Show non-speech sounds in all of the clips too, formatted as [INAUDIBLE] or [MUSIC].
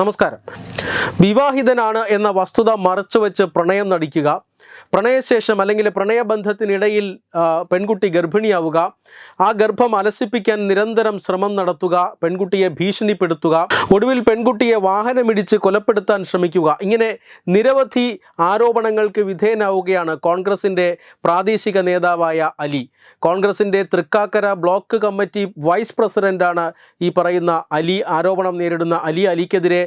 നമസ്കാരം. വിവാഹിതനാണ് എന്ന വസ്തുത മറച്ചുവെച്ച് പ്രണയം നടിക്കുക പ്രണയശേഷം അല്ലെങ്കിൽ പ്രണയബന്ധത്തിനിടയിൽ പെൺകുട്ടി ഗർഭിണിയാവുക ആ ഗർഭം അലസിപ്പിക്കാൻ നിരന്തരം ശ്രമം നടത്തുക പെൺകുട്ടിയെ ഭീഷണിപ്പെടുത്തുക ഒടുവിൽ പെൺകുട്ടിയെ വാഹനമിടിച്ച് കൊലപ്പെടുത്താൻ ശ്രമിക്കുക. ഇങ്ങനെ നിരവധി ആരോപണങ്ങൾക്ക് വിധേയനാവുകയാണ് കോൺഗ്രസിന്റെ പ്രാദേശിക നേതാവായ അലി. കോൺഗ്രസിന്റെ തൃക്കാക്കര ബ്ലോക്ക് കമ്മിറ്റി വൈസ് പ്രസിഡന്റാണ് ഈ പറയുന്ന അലി. ആരോപണം നേരിടുന്ന അലി അലിക്കെതിരെ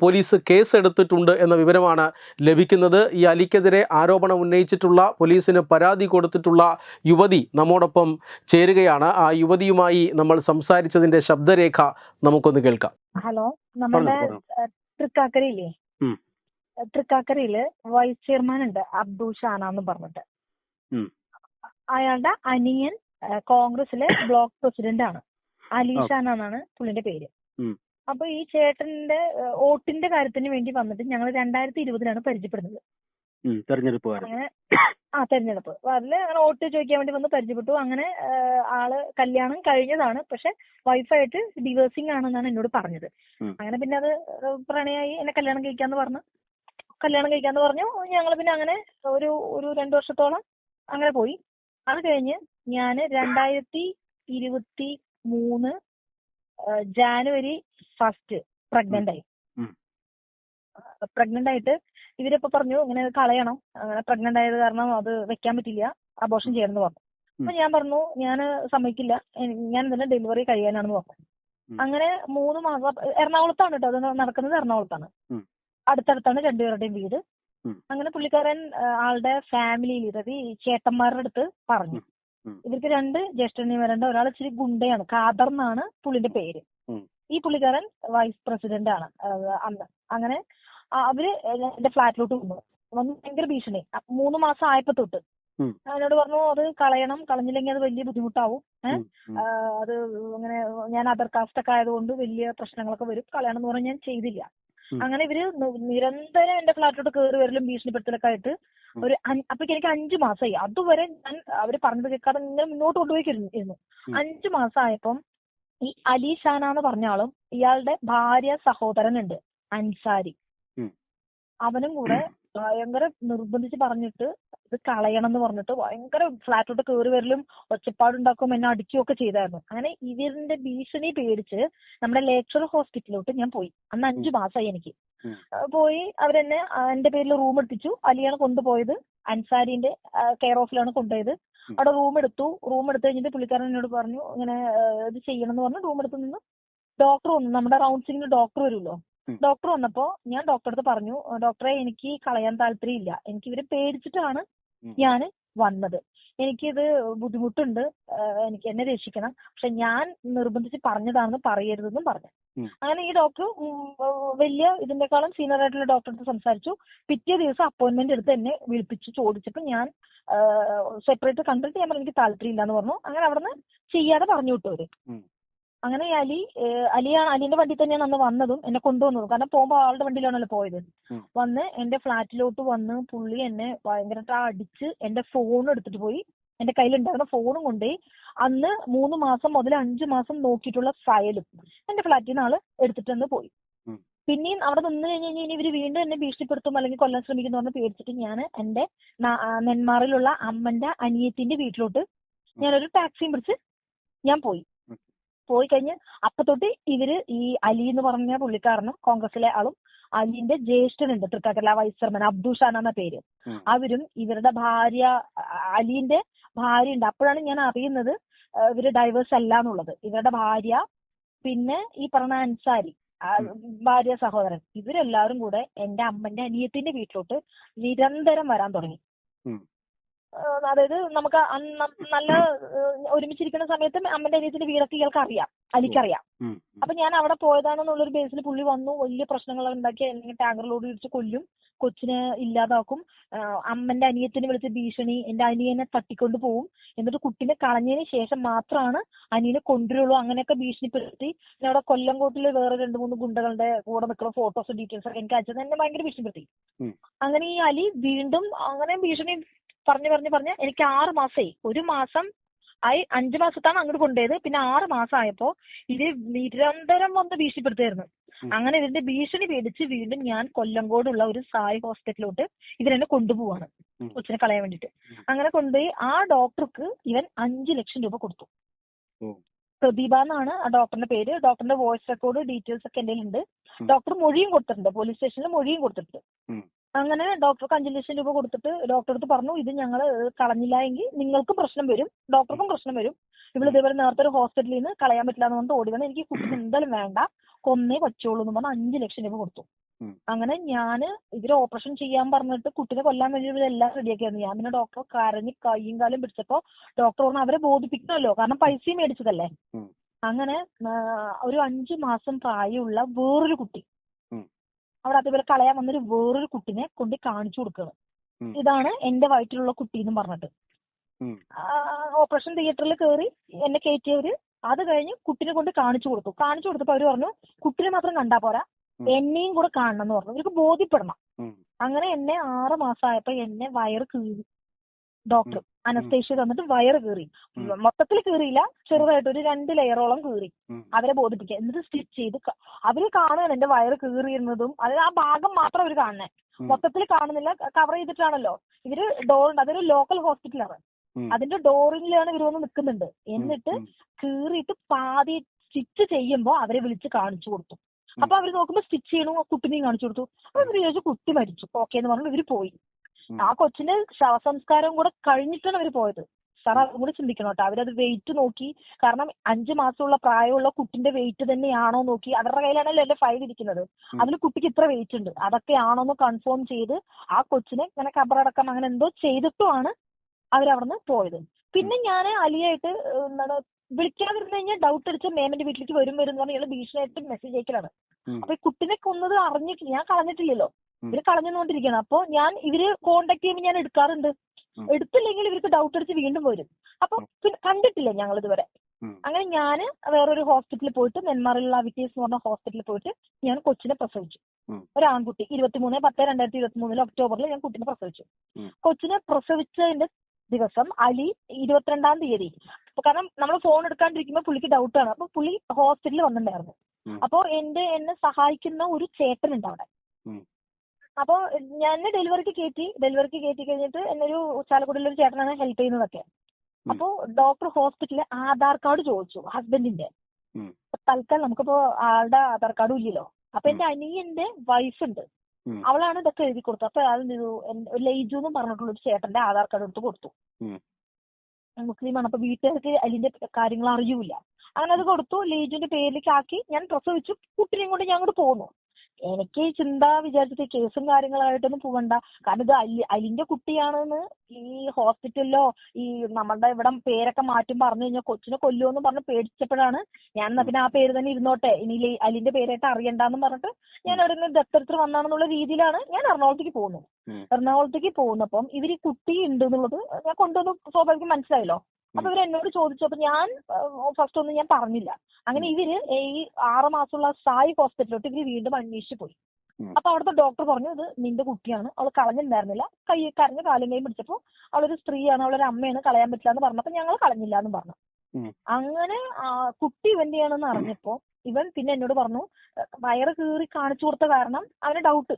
പോലീസ് കേസെടുത്തിട്ടുണ്ട് എന്ന വിവരമാണ് ലഭിക്കുന്നത്. ഈ അലിക്കെതിരെ ആരോപണം ഉന്നയിച്ചിട്ടുള്ള പോലീസിന് പരാതി കൊടുത്തിട്ടുള്ള യുവതി നമ്മോടൊപ്പം ചേരുകയാണ്. ആ യുവതിയുമായി നമ്മൾ സംസാരിച്ചതിന്റെ ശബ്ദരേഖ നമുക്കൊന്ന് കേൾക്കാം. ഹലോ നമ്മുടെ തൃക്കാക്കരയില്ലേ? തൃക്കാക്കരയിൽ വൈസ് ചെയർമാൻ ഉണ്ട് അബ്ദുൾ ഷാന എന്ന് പറഞ്ഞിട്ട്. അയാളുടെ അനിയൻ കോൺഗ്രസിലെ [COUGHS] ബ്ലോക്ക് പ്രസിഡന്റ് ആണ്. അലി ഷാനാണ് ഷാന എന്നാണ് പുള്ളിന്റെ പേര്. അപ്പൊ ഈ ചേട്ടന്റെ വോട്ടിന്റെ കാര്യത്തിന് വേണ്ടി വന്നിട്ട് ഞങ്ങൾ രണ്ടായിരത്തി ഇരുപതിലാണ് പരിചയപ്പെടുന്നത്. തെരഞ്ഞെടുപ്പ് ആ തെരഞ്ഞെടുപ്പ്. അതിൽ അങ്ങനെ വോട്ട് ചോദിക്കാൻ വേണ്ടി വന്ന് പരിചയപ്പെട്ടു. അങ്ങനെ ആൾ കല്യാണം കഴിഞ്ഞതാണ്. പക്ഷെ വൈഫായിട്ട് ഡിവേഴ്സിംഗ് ആണെന്നാണ് എന്നോട് പറഞ്ഞത്. അങ്ങനെ പിന്നെ അത് പ്രണയായി എന്നെ കല്യാണം കഴിക്കാന്ന് പറഞ്ഞു. കല്യാണം കഴിക്കാന്ന് പറഞ്ഞു. ഞങ്ങൾ പിന്നെ അങ്ങനെ ഒരു ഒരു രണ്ടു വർഷത്തോളം അങ്ങനെ പോയി. അത് കഴിഞ്ഞ് ഞാൻ രണ്ടായിരത്തി ഇരുപത്തി മൂന്ന് ജാനുവരി ഫസ്റ്റ് പ്രഗ്നന്റ് ആയി. പ്രഗ്നന്റ് ആയിട്ട് ഇവരിപ്പോ പറഞ്ഞു ഇങ്ങനെ കളയണം. അങ്ങനെ പ്രഗ്നന്റ് ആയത് കാരണം അത് വെക്കാൻ പറ്റില്ല. അബോർഷൻ ചെയ്യണം എന്ന് പറഞ്ഞു. അപ്പൊ ഞാൻ പറഞ്ഞു ഞാൻ സമ്മതിക്കില്ല. ഞാൻ ഇതിന്റെ ഡെലിവറി കഴിയാനാണെന്ന് പറഞ്ഞു. അങ്ങനെ മൂന്ന് മാസം എറണാകുളത്താണ് കേട്ടോ അത് നടക്കുന്നത് എറണാകുളത്താണ്. അടുത്തടുത്താണ് രണ്ടുപേരുടെയും വീട്. അങ്ങനെ പുള്ളിക്കാരൻ ആളുടെ ഫാമിലിയിൽ അതായത് ഈ ചേട്ടന്മാരുടെ അടുത്ത് പറഞ്ഞു. ഇവർക്ക് രണ്ട് ജ്യേഷ്ഠനിമാരുണ്ട് ഒരാൾ ഇച്ചിരി ഗുണ്ടയാണ്. ഖാദർ എന്നാണ് പുള്ളിന്റെ പേര്. ഈ പുള്ളിക്കാരൻ വൈസ് പ്രസിഡന്റ് ആണ് അന്ന്. അങ്ങനെ അവർ എന്റെ ഫ്ലാറ്റിലോട്ട് വന്നു വന്ന് ഭയങ്കര ഭീഷണി. മൂന്ന് മാസം ആയപ്പോ തൊട്ട്. എന്നോട് പറഞ്ഞു അത് കളയണം. കളഞ്ഞില്ലെങ്കിൽ അത് വലിയ ബുദ്ധിമുട്ടാവും. അത് അങ്ങനെ ഞാൻ അതർ കാസ്റ്റ് ഒക്കെ ആയതുകൊണ്ട് വലിയ പ്രശ്നങ്ങളൊക്കെ വരും. കളയണം എന്ന് പറഞ്ഞാൽ ഞാൻ ചെയ്തില്ല. അങ്ങനെ ഇവർ നിരന്തരം എന്റെ ഫ്ലാറ്റിലോട്ട് കയറി വരലും ഭീഷണിപ്പെടുത്തലൊക്കെ ആയിട്ട് ഒരു അപ്പൊക്ക് എനിക്ക് അഞ്ചു മാസമായി അതുവരെ ഞാൻ അവർ പറഞ്ഞത് കേൾക്കാതെ ഇങ്ങനെ മുന്നോട്ട് കൊണ്ടുപോയിരുന്നു. അഞ്ചു മാസമായപ്പം ഈ അലി ഷാന എന്ന് പറഞ്ഞ ആളും ഇയാളുടെ ഭാര്യ സഹോദരനുണ്ട് അൻസാരി. അവനും കൂടെ ഭയങ്കര നിർബന്ധിച്ച് പറഞ്ഞിട്ട് ഇത് കളയണം എന്ന് പറഞ്ഞിട്ട് ഭയങ്കര ഫ്ലാറ്റിലോട്ട് കയറി വരലും ഒച്ചപ്പാടുണ്ടാക്കും എന്നെ അടിക്കുകയൊക്കെ ചെയ്തായിരുന്നു. അങ്ങനെ ഇവരിന്റെ ഭീഷണി പേടിച്ച് നമ്മുടെ ലേക്ചർ ഹോസ്പിറ്റലിലോട്ട് ഞാൻ പോയി. അന്ന് അഞ്ചു മാസമായി എനിക്ക്. പോയി അവരെന്നെ എന്റെ പേരിൽ റൂം എടുപ്പിച്ചു. അലിയാണ് കൊണ്ടുപോയത്. അൻസാരിന്റെ കെയർ ഓഫിലാണ് കൊണ്ടുപോയത്. അവിടെ റൂം എടുത്തു. റൂം എടുത്ത് കഴിഞ്ഞിട്ട് പുള്ളിക്കാരൻ എന്നോട് പറഞ്ഞു ഇങ്ങനെ ഇത് ചെയ്യണം എന്ന് പറഞ്ഞു. റൂം എടുത്തു നിന്ന് ഡോക്ടർ വന്നു. നമ്മുടെ റൗണ്ട്സിങ്ങിന് ഡോക്ടർ വരുമല്ലോ. ഡോക്ടർ വന്നപ്പോ ഞാൻ ഡോക്ടറെ അടുത്ത് പറഞ്ഞു ഡോക്ടറെ എനിക്ക് കളയാൻ താല്പര്യമില്ല. എനിക്ക് ഇവരെ പേടിച്ചിട്ടാണ് ഞാൻ വന്നത്. എനിക്കിത് ബുദ്ധിമുട്ടുണ്ട്. എനിക്ക് എന്നെ രക്ഷിക്കണം. പക്ഷെ ഞാൻ നിർബന്ധിച്ച് പറഞ്ഞതാണെന്ന് പറയരുതെന്നും പറഞ്ഞു. അങ്ങനെ ഈ ഡോക്ടർ വലിയ ഇതിന്റെക്കാളും സീനിയർ ആയിട്ടുള്ള ഡോക്ടറെ സംസാരിച്ചു. പിറ്റേ ദിവസം അപ്പോയിന്റ്മെന്റ് എടുത്ത് എന്നെ വിളിപ്പിച്ച് ചോദിച്ചപ്പോൾ ഞാൻ സെപ്പറേറ്റ് കണ്ടിട്ട് ഞാൻ പറഞ്ഞു എനിക്ക് താല്പര്യമില്ല എന്ന് പറഞ്ഞു. അങ്ങനെ അവിടുന്ന് ചെയ്യാതെ പറഞ്ഞു വിട്ടു അവർ. അങ്ങനെ ഈ അലി അലിയാണ് അലിന്റെ വണ്ടി തന്നെയാണ് അന്ന് വന്നതും എന്നെ കൊണ്ടുവന്നതും കാരണം പോകുമ്പോൾ ആളുടെ വണ്ടിയിലാണല്ലോ പോയത്. വന്ന് എന്റെ ഫ്ലാറ്റിലോട്ട് വന്ന് പുള്ളി എന്നെ ഭയങ്കരമായിട്ട് അടിച്ച് എന്റെ ഫോൺ എടുത്തിട്ട് പോയി എന്റെ കയ്യിലുണ്ടായിരുന്ന ഫോണും കൊണ്ടുപോയി അന്ന് മൂന്ന് മാസം മുതൽ അഞ്ചു മാസം നോക്കിയിട്ടുള്ള ഫയലും എന്റെ ഫ്ലാറ്റിൽ നിന്ന് ആൾ എടുത്തിട്ട് പോയി ഉം. പിന്നെയും അവിടെ നിന്ന് കഴിഞ്ഞ് കഴിഞ്ഞാൽ ഇനി ഇവർ വീണ്ടും എന്നെ ഭീഷണിപ്പെടുത്തും അല്ലെങ്കിൽ കൊല്ലാൻ ശ്രമിക്കുന്നു പറഞ്ഞ് പേടിച്ചിട്ട് ഞാൻ എന്റെ നെന്മാറിലുള്ള അമ്മന്റെ അനിയത്തിന്റെ വീട്ടിലോട്ട് ഞാനൊരു ടാക്സിയും പിടിച്ച് ഞാൻ പോയി. പോയി കഴിഞ്ഞ് അപ്പൊ തൊട്ട് ഇവർ ഈ അലി എന്ന് പറഞ്ഞ പുള്ളിക്കാരനും കോൺഗ്രസിലെ ആളും അലിന്റെ ജ്യേഷ്ഠനുണ്ട് തൃക്കാക്കല വൈസ് ചെയർമാൻ അബ്ദു ഷാന എന്ന പേര്. അവരും ഇവരുടെ ഭാര്യ അലിന്റെ ഭാര്യ ഉണ്ട്. അപ്പോഴാണ് ഞാൻ അറിയുന്നത് ഇവർ ഡൈവേഴ്സ് അല്ല എന്നുള്ളത്. ഇവരുടെ ഭാര്യ പിന്നെ ഈ പറഞ്ഞ അൻസാരി ഭാര്യ സഹോദരൻ ഇവരെല്ലാവരും കൂടെ എന്റെ അമ്മന്റെ അനിയത്തിന്റെ വീട്ടിലോട്ട് നിരന്തരം വരാൻ തുടങ്ങി. അതായത് നമുക്ക് നല്ല ഒരുമിച്ചിരിക്കുന്ന സമയത്ത് അമ്മന്റെ അനിയത്തിന്റെ വീടൊക്കെ ഇയാൾക്ക് അറിയാം അലിക്കറിയാം ഉം. അപ്പൊ ഞാൻ അവിടെ പോയതാണെന്നുള്ളൊരു ബേസിൽ പുള്ളി വന്നു വലിയ പ്രശ്നങ്ങൾ ഉണ്ടാക്കി അല്ലെങ്കിൽ ടാങ്കർ ലോഡ് ഇടിച്ച് കൊല്ലും കൊച്ചിനെ ഇല്ലാതാക്കും. അമ്മന്റെ അനിയത്തിനെ വിളിച്ച് ഭീഷണി എന്റെ അനിയനെ തട്ടിക്കൊണ്ട് പോവും. എന്നിട്ട് കുട്ടിനെ കളഞ്ഞതിന് ശേഷം മാത്രമാണ് അനിയനെ കൊണ്ടുവരുള്ളൂ. അങ്ങനെയൊക്കെ ഭീഷണിപ്പെടുത്തി. ഞാൻ അവിടെ കൊല്ലംകോട്ടിൽ വേറെ രണ്ട് മൂന്ന് ഗുണ്ടകളുടെ കൂടെ നിൽക്കുന്ന ഫോട്ടോസ് ഡീറ്റെയിൽസ് ഒക്കെ എനിക്ക് അയച്ചത് എന്നെ ഭയങ്കര ഭീഷണിപ്പെടുത്തി. അങ്ങനെ ഈ അലി വീണ്ടും അങ്ങനെ ഭീഷണി പറഞ്ഞു പറഞ്ഞു പറഞ്ഞ് എനിക്ക് ആറ് മാസമായി ഒരു മാസം ആയി അഞ്ചു മാസത്താണ് അങ്ങോട്ട് കൊണ്ടുപോയത്. പിന്നെ ആറ് മാസം ആയപ്പോ ഇത് നിരന്തരം വന്ന് ഭീഷണിപ്പെടുത്തായിരുന്നു അങ്ങനെ ഇതിന്റെ ഭീഷണി പേടിച്ച് വീണ്ടും ഞാൻ കൊല്ലങ്കോടുള്ള ഒരു സായി ഹോസ്പിറ്റലിലോട്ട് ഇവരെന്നെ കൊണ്ടുപോവാണ്. കൊച്ചിനെ കളയാൻ വേണ്ടിട്ട്. അങ്ങനെ കൊണ്ടുപോയി ആ ഡോക്ടർക്ക് ഇവൻ അഞ്ചു ലക്ഷം രൂപ കൊടുത്തു. പ്രതിഭ പ്രദീപ എന്നാണ് ആ ഡോക്ടറിന്റെ പേര്. ഡോക്ടറിന്റെ വോയിസ് റെക്കോർഡ് ഡീറ്റെയിൽസ് ഒക്കെ എന്റെ ഉണ്ട് ഡോക്ടർ മൊഴിയും കൊടുത്തിട്ടുണ്ട്. പോലീസ് സ്റ്റേഷനിൽ മൊഴിയും കൊടുത്തിട്ടുണ്ട്. അങ്ങനെ ഡോക്ടർക്ക് അഞ്ചു ലക്ഷം രൂപ കൊടുത്തിട്ട് ഡോക്ടർ അടുത്ത് പറഞ്ഞു ഇത് ഞങ്ങൾ കളഞ്ഞില്ല എങ്കിൽ നിങ്ങൾക്കും പ്രശ്നം വരും ഡോക്ടർക്കും പ്രശ്നം വരും. ഇവിടെ ഇതേപോലെ നേരത്തെ ഒരു ഹോസ്പിറ്റലിൽ നിന്ന് കളയാൻ പറ്റില്ല എന്ന് പറഞ്ഞിട്ട് ഓടി വന്ന് എനിക്ക് കുട്ടിന് എന്തായാലും വേണ്ട കൊന്നേ പറ്റുള്ളൂ എന്ന് പറഞ്ഞ് അഞ്ചു ലക്ഷം രൂപ കൊടുത്തു. അങ്ങനെ ഞാൻ ഇവർ ഓപ്പറേഷൻ ചെയ്യാൻ പറഞ്ഞിട്ട് കുട്ടിനെ കൊല്ലാൻ വേണ്ടി ഇവരെല്ലാം റെഡിയാക്കിയായിരുന്നു ഞാൻ പിന്നെ ഡോക്ടർ കരഞ്ഞ് കൈയും കാലും പിടിച്ചപ്പോ ഡോക്ടർ പറഞ്ഞു അവരെ ബോധിപ്പിക്കണമല്ലോ കാരണം പൈസയും മേടിച്ചതല്ലേ? അങ്ങനെ ഒരു അഞ്ചു മാസം പ്രായമുള്ള വേറൊരു കുട്ടി. അവിടെ അതേപോലെ കളയാൻ വന്നൊരു വേറൊരു കുട്ടിനെ കൊണ്ട് കാണിച്ചു കൊടുക്കുകയാണ്. ഇതാണ് എന്റെ വയറ്റിലുള്ള കുട്ടി എന്ന് പറഞ്ഞിട്ട്. ഓപ്പറേഷൻ തിയേറ്ററിൽ കയറി എന്നെ കയറ്റിയവര് അത് കഴിഞ്ഞ് കുട്ടിനെ കൊണ്ട് കാണിച്ചു കൊടുത്തു. കാണിച്ചു കൊടുത്തപ്പോ അവർ പറഞ്ഞു കുട്ടിനെ മാത്രം കണ്ടാ പോരാ. എന്നെയും കൂടെ കാണണം എന്ന് പറഞ്ഞു. ഇവർക്ക് ബോധ്യപ്പെടണം. അങ്ങനെ എന്നെ ആറ് മാസമായപ്പോ എന്നെ വയറ് കീറി. ഡോക്ടർ അനസ്തേഷ്യ തന്നിട്ട് വയറ് കീറി. മൊത്തത്തിൽ കീറിയില്ല ചെറുതായിട്ട് ഒരു രണ്ട് ലെയറോളം കീറി അവരെ ബോധിപ്പിക്കുക. എന്നിട്ട് സ്റ്റിച്ച് ചെയ്ത് അവർ കാണുകയാണ് എന്റെ വയറ് കീറിയിരുന്നതും അതായത് ആ ഭാഗം മാത്രം അവർ കാണുന്നത് മൊത്തത്തിൽ കാണുന്നില്ല കവർ ചെയ്തിട്ടാണല്ലോ. ഇവർ ഡോറുണ്ട് അതൊരു ലോക്കൽ ഹോസ്പിറ്റലാണ് അതിന്റെ ഡോറിലാണ് ഇവർ വന്ന് നിൽക്കുന്നുണ്ട്. എന്നിട്ട്. കീറിയിട്ട് പാതി സ്റ്റിച്ച് ചെയ്യുമ്പോൾ അവരെ വിളിച്ച് കാണിച്ചു കൊടുത്തു. അപ്പൊ അവർ നോക്കുമ്പോ സ്റ്റിച്ച് ചെയ്യണു കുട്ടിനെയും കാണിച്ചു കൊടുത്തു. അപ്പൊ ഇവർ ചോദിച്ചു കുട്ടി മരിച്ചു. ഓക്കെ എന്ന് പറഞ്ഞു ഇവർ പോയി. ആ കൊച്ചിന്റെ ശവസംസ്കാരം കൂടെ കഴിഞ്ഞിട്ടാണ് അവർ പോയത്. സാർ അതും കൂടി ചിന്തിക്കണം കേട്ടോ. അവരത് വെയിറ്റ് നോക്കി. കാരണം അഞ്ചു മാസമുള്ള പ്രായമുള്ള കുട്ടിന്റെ വെയിറ്റ് തന്നെയാണോ നോക്കി. അവരുടെ കയ്യിലാണല്ലോ എന്റെ ഫയൽ ഇരിക്കുന്നത്. അതിൽ കുട്ടിക്ക് ഇത്ര വെയിറ്റ് ഉണ്ട്. അതൊക്കെ ആണോ എന്ന് കൺഫേം ചെയ്ത് ആ കൊച്ചിനെ ഇങ്ങനെ കബറടക്കം അങ്ങനെ എന്തോ ചെയ്തിട്ടുമാണ് അവരവിടുന്ന് പോയത്. പിന്നെ ഞാൻ അലിയായിട്ട് എന്താണ് വിളിക്കാതിരുന്നു കഴിഞ്ഞാൽ ഡൗട്ട് അടിച്ച മേമന്റെ വീട്ടിലേക്ക് വരും വരും എന്ന് പറഞ്ഞാൽ ഭീഷണിയായിട്ട് മെസ്സേജ് അയക്കലാണ്. അപ്പൊ ഈ കുട്ടിനെ കൊന്നത് അറിഞ്ഞിട്ടില്ല ഞാൻ കളഞ്ഞിട്ടില്ലല്ലോ. ഇവർ കളഞ്ഞുകൊണ്ടിരിക്കണം അപ്പൊ ഞാൻ ഇവർ കോണ്ടാക്ട് ചെയ്യുമ്പോൾ ഞാൻ എടുക്കാറുണ്ട്. എടുത്തില്ലെങ്കിൽ ഇവർക്ക് ഡൗട്ട് അടിച്ച് വീണ്ടും വരും. അപ്പൊ പിന്നെ കണ്ടിട്ടില്ല ഞങ്ങൾ ഇതുവരെ. അങ്ങനെ ഞാൻ വേറൊരു ഹോസ്പിറ്റലിൽ പോയിട്ട് നെന്മാറിലുള്ള വിറ്റേഴ്സ് എന്ന് പറഞ്ഞ ഹോസ്പിറ്റലിൽ പോയിട്ട് ഞാൻ കൊച്ചിനെ പ്രസവിച്ചു. ഒരാൺകുട്ടി ഒരു ആൺകുട്ടി ഇരുപത്തിമൂന്ന് പത്ത് രണ്ടായിരത്തി ഇരുപത്തി മൂന്നിൽ ഒക്ടോബറിൽ ഞാൻ കുട്ടിനെ പ്രസവിച്ചു. കൊച്ചിനെ പ്രസവിച്ചതിന്റെ ദിവസം അലി ഇരുപത്തിരണ്ടാം തീയതി. അപ്പൊ കാരണം നമ്മൾ ഫോൺ എടുക്കാണ്ടിരിക്കുമ്പോൾ പുള്ളിക്ക് ഡൗട്ടാണ് അപ്പൊ പുള്ളി ഹോസ്പിറ്റലിൽ വന്നിട്ടുണ്ടായിരുന്നു. അപ്പോൾ അപ്പൊ എന്റെ എന്നെ സഹായിക്കുന്ന ഒരു ചേട്ടനുണ്ട് അവിടെ. അപ്പൊ ഞാൻ ഡെലിവറിക്ക് കയറ്റി ഡെലിവറിക്ക് കയറ്റി കഴിഞ്ഞിട്ട് എന്നെ ഒരു ചാലക്കുടിയിലെ ഒരു ചേട്ടനാണ് ഹെൽപ്പ് ചെയ്യുന്നതൊക്കെ. അപ്പോ ഡോക്ടർ ഹോസ്പിറ്റലിൽ ആധാർ കാർഡ് ചോദിച്ചു ഹസ്ബൻഡിന്റെ. തൽക്കാലം നമുക്കിപ്പോ ആളുടെ ആധാർ കാർഡും ഇല്ലല്ലോ. അപ്പൊ എന്റെ അനിയന്റെ വൈഫ് ഉണ്ട് അവളാണ് ഇതൊക്കെ എഴുതി കൊടുത്തത്. അപ്പൊ ഒരു ലൈജു എന്ന് പറഞ്ഞിട്ടുള്ള ഒരു ചേട്ടന്റെ ആധാർ കാർഡ് എടുത്ത് കൊടുത്തു. മുസ്ലിമാണ് അപ്പൊ വീട്ടുകാർക്ക് അതിന്റെ കാര്യങ്ങൾ അറിയൂല അങ്ങനെ അത് കൊടുത്തു ലീജുവിന്റെ പേരിലേക്ക് ആക്കി ഞാൻ പ്രസവിച്ചു. കുട്ടിനെയും കൊണ്ട് ഞാൻ അങ്ങോട്ട് പോന്നു. എനിക്ക് ചിന്ത വിചാരിച്ചിട്ട് കേസും കാര്യങ്ങളായിട്ടൊന്നും പോകണ്ട കാരണം ഇത് അലി അലിന്റെ കുട്ടിയാണെന്ന് ഈ ഹോസ്പിറ്റലിലോ ഈ നമ്മളുടെ ഇവിടെ പേരൊക്കെ മാറ്റും പറഞ്ഞു കഴിഞ്ഞാൽ കൊച്ചിനെ കൊല്ലുമെന്ന് പറഞ്ഞ് പേടിച്ചപ്പോഴാണ് ഞാൻ എന്നാ പിന്നെ ആ പേര് തന്നെ ഇരുന്നോട്ടെ ഇനി അലിന്റെ പേരായിട്ട് അറിയണ്ടെന്ന് പറഞ്ഞിട്ട് ഞാൻ അവിടെ നിന്ന് ദത്തെടുത്ത് വന്നാണെന്നുള്ള രീതിയിലാണ് ഞാൻ എറണാകുളത്തേക്ക് പോകുന്നത്. എറണാകുളത്തേക്ക് പോകുന്നപ്പം ഇവർ ഈ കുട്ടി ഉണ്ട് എന്നുള്ളത് ഞാൻ കൊണ്ടുവന്ന് സ്വാഭാവികം മനസ്സിലായല്ലോ. അപ്പൊ ഇവർ എന്നോട് ചോദിച്ചു. അപ്പൊ ഞാൻ ഫസ്റ്റ് ഒന്നും ഞാൻ പറഞ്ഞില്ല. അങ്ങനെ ഇവർ ഈ ആറ് മാസമുള്ള സായി ഹോസ്പിറ്റലിലോട്ട് ഇവർ വീണ്ടും അന്വേഷിച്ചു പോയി. അപ്പൊ അവിടുത്തെ ഡോക്ടർ പറഞ്ഞു ഇത് നിന്റെ കുട്ടിയാണ്. അവൾ കളഞ്ഞിട്ടുണ്ടായിരുന്നില്ല. കൈ കരഞ്ഞ് കാലും കൈ പിടിച്ചപ്പോ അവളൊരു സ്ത്രീയാണ്. അവളൊരു അമ്മയാണ്. കളയാൻ പറ്റില്ല എന്ന് പറഞ്ഞപ്പോ ഞങ്ങൾ കളഞ്ഞില്ല എന്ന് പറഞ്ഞു. അങ്ങനെ കുട്ടി ഇവന്റെ ആണെന്ന് അറിഞ്ഞപ്പോ ഇവൻ പിന്നെ എന്നോട് പറഞ്ഞു വയറ് കീറി കാണിച്ചു കൊടുത്ത കാരണം അവന് ഡൗട്ട്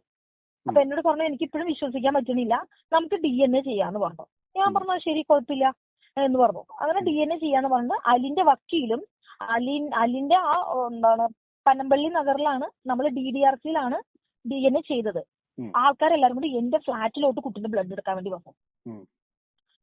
അപ്പൊ എന്നോട് പറഞ്ഞു എനിക്ക് ഇപ്പോഴും വിശ്വസിക്കാൻ പറ്റുന്നില്ല. നമുക്ക് ഡി എൻ എ ചെയ്യാന്ന് പറഞ്ഞു. ഞാൻ പറഞ്ഞു ശരി കുഴപ്പമില്ല. എന്ന് പറഞ്ഞു. അങ്ങനെ ഡി എൻ എ ചെയ്യാന്ന് പറഞ്ഞു അലിന്റെ വക്കീലും അലിൻ അലിന്റെ ആ എന്താണ് പനമ്പള്ളി നഗറിലാണ് നമ്മൾ ഡി ഡി ആർ സിയിലാണ് ഡി എൻ എ ചെയ്തത്. ആൾക്കാരെല്ലാരും കൂടി എന്റെ ഫ്ലാറ്റിലോട്ട് കുട്ടിന്റെ ബ്ലഡ് എടുക്കാൻ വേണ്ടി വന്നു.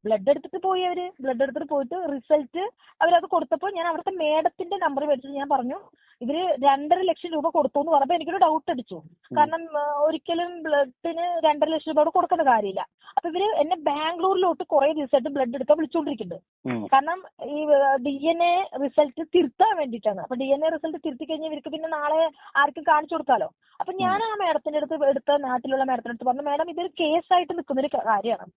ബ്ലഡ് എടുത്തിട്ട് പോയി അവർ. ബ്ലഡ് എടുത്തിട്ട് പോയിട്ട് റിസൾട്ട് അവരത് കൊടുത്തപ്പോൾ ഞാൻ അവിടുത്തെ മേഡത്തിന്റെ നമ്പർ മേടിച്ചിട്ട് ഞാൻ പറഞ്ഞു ഇവർ രണ്ടര ലക്ഷം രൂപ കൊടുത്തു എന്ന് പറഞ്ഞപ്പോ എനിക്കൊരു ഡൗട്ട് അടിച്ചു. കാരണം ഒരിക്കലും ബ്ലഡിന് രണ്ടര ലക്ഷം രൂപ കൊടുക്കേണ്ട കാര്യമില്ല. അപ്പൊ ഇവർ എന്നെ ബാംഗ്ലൂരിലോട്ട് കുറെ ദിവസമായിട്ട് ബ്ലഡ് എടുക്കാൻ വിളിച്ചുകൊണ്ടിരിക്കുന്നുണ്ട് കാരണം ഈ ഡി എൻ എ റിസൾട്ട് തിരുത്താൻ വേണ്ടിയിട്ടാണ്. അപ്പൊ ഡി എൻ എ റിസൾട്ട് തിരുത്തി കഴിഞ്ഞാൽ ഇവർക്ക് പിന്നെ നാളെ ആർക്കും കാണിച്ചു കൊടുക്കാലോ. അപ്പൊ ഞാൻ ആ മേഡത്തിന്റെ അടുത്ത് എടുത്ത നാട്ടിലുള്ള മേഡത്തിന്റെ അടുത്ത് പറഞ്ഞു മേഡം ഇതൊരു കേസായിട്ട് നിൽക്കുന്ന ഒരു കാര്യമാണ്.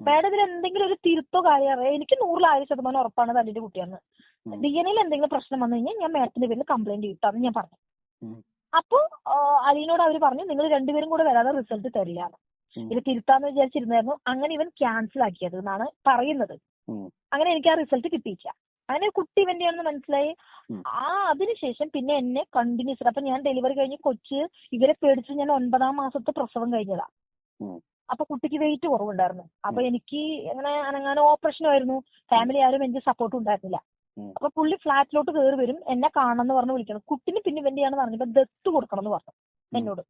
മേഡം ഇതിൽ എന്തെങ്കിലും ഒരു തിരുത്തോ കാര്യം എനിക്ക് നൂറിൽ ആയിരം ശതമാനം ഉറപ്പാണ് അത് അതിന്റെ കുട്ടിയാണ് ഉം. ഡി എൻ എയിൽ എന്തെങ്കിലും പ്രശ്നം വന്നു കഴിഞ്ഞാൽ ഞാൻ മാഡത്തിന്റെ പേരിൽ കംപ്ലൈന്റ് കിട്ടാന്ന് ഞാൻ പറഞ്ഞു അപ്പോ അലീനോട് അവർ പറഞ്ഞു നിങ്ങൾ രണ്ടുപേരും കൂടെ വരാതെ റിസൾട്ട് തരില്ല. ഇത് തിരുത്താന്ന് വിചാരിച്ചിരുന്നായിരുന്നു. അങ്ങനെ ഇവൻ ക്യാൻസൽ ആക്കിയത് എന്നാണ് പറയുന്നത്. അങ്ങനെ എനിക്ക് ആ റിസൾട്ട് കിട്ടിയില്ല. അങ്ങനെ കുട്ടി ഇവന്റെയാണെന്ന് മനസ്സിലായി. ആ അതിനുശേഷം പിന്നെ എന്നെ കണ്ടിന്യൂസ് അപ്പൊ ഞാൻ ഡെലിവറി കഴിഞ്ഞ് കൊച്ച് ഇവരെ പേടിച്ച് ഞാൻ ഒൻപതാം മാസത്തെ പ്രസവം കഴിഞ്ഞതാ. അപ്പൊ കുട്ടിക്ക് വെയിറ്റ് കുറവുണ്ടായിരുന്നു. അപ്പൊ എനിക്ക് അങ്ങനെ അനങ്ങാനോ ഓപ്പറേഷനായിരുന്നു ഫാമിലി ആരും എനിക്ക് സപ്പോർട്ട് ഉണ്ടായിരുന്നില്ല. അപ്പൊ പുള്ളി ഫ്ലാറ്റിലോട്ട് കയറി വരും. എന്നെ കാണണം എന്ന് പറഞ്ഞു വിളിക്കണം. കുട്ടിന് പിന്നെ വേണ്ടിയാണ് പറഞ്ഞപ്പോ ദത്ത് കൊടുക്കണം എന്ന് പറഞ്ഞു എന്നോട്.